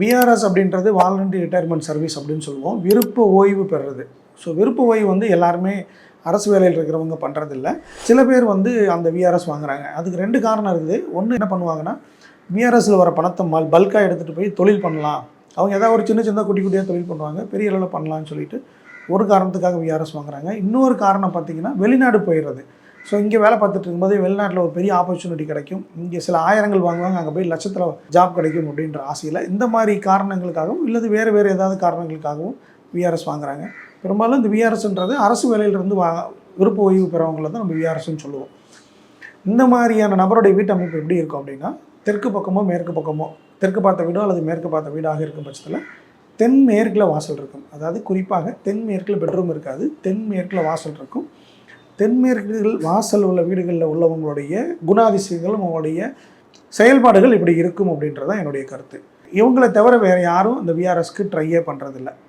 VRS அப்படின்றது voluntary retirement service அப்படின்னு சொல்லுவோம். விருப்ப ஓய்வு பெறுறது. ஸோ விருப்ப ஓய்வு வந்து எல்லாருமே அரசு வேலையில் இருக்கிறவங்க பண்ணுறதில்ல சில பேர் வந்து அந்த விஆர்எஸ் வாங்குறாங்க. அதுக்கு ரெண்டு காரணம் இருக்குது. ஒன்று என்ன பண்ணுவாங்கன்னா விஆர்எஸில் வர பணத்தை மல் பல்காக எடுத்துகிட்டு போய் தொழில் பண்ணலாம். அவங்க ஏதாவது ஒரு சின்ன சின்ன குட்டி குட்டியாக தொழில் பண்ணுவாங்க. பெரிய அளவில் பண்ணலாம்னு சொல்லிட்டு ஒரு காரணத்துக்காக விஆர்எஸ் வாங்குறாங்க. இன்னொரு காரணம் பார்த்தீங்கன்னா வெளிநாடு போயிடுறது. ஸோ இங்கே வேலை பார்த்துட்டு இருக்கும்போது வெளிநாட்டில் ஒரு பெரிய ஆப்பர்ச்சுனிட்டி கிடைக்கும். இங்கே சில ஆயிரங்கள் வாங்குவாங்க அங்கே போய் லட்சத்தில் ஜாப் கிடைக்கும் அப்படின்ற ஆசையில் இந்த மாதிரி காரணங்களுக்காகவும் இல்லது வேறு வேறு ஏதாவது காரணங்களுக்காகவும் விஆர்எஸ் வாங்குறாங்க. பெரும்பாலும் இந்த விஆர்எஸ்ன்றது அரசு வேலையிலிருந்து வா விருப்ப ஓய்வு பெறவங்களை தான் நம்ம விஆர்எஸ்ன்னு சொல்லுவோம். இந்த மாதிரியான நபருடைய வீட்டு அமைப்பு எப்படி இருக்கும் அப்படின்னா தெற்கு பக்கமோ மேற்கு பக்கமோ தெற்கு பார்த்த வீடோ அல்லது மேற்கு பார்த்த வீடாக இருக்கும் பட்சத்தில் தென் மேற்கில் வாசல் இருக்கும். அதாவது குறிப்பாக தென் மேற்கில் பெட்ரூம் இருக்காது தென் மேற்கில் வாசல் இருக்கும். தென்மேற்குகள் வாசல் உள்ள வீடுகளில் உள்ளவங்களுடைய குணாதிசயங்களும் அவங்களுடைய செயல்பாடுகள் இப்படி இருக்கும் அப்படின்றது தான் என்னுடைய கருத்து. இவங்களை தவிர வேறு யாரும் இந்த விஆர்எஸ்க்கு ட்ரையே பண்ணுறதில்ல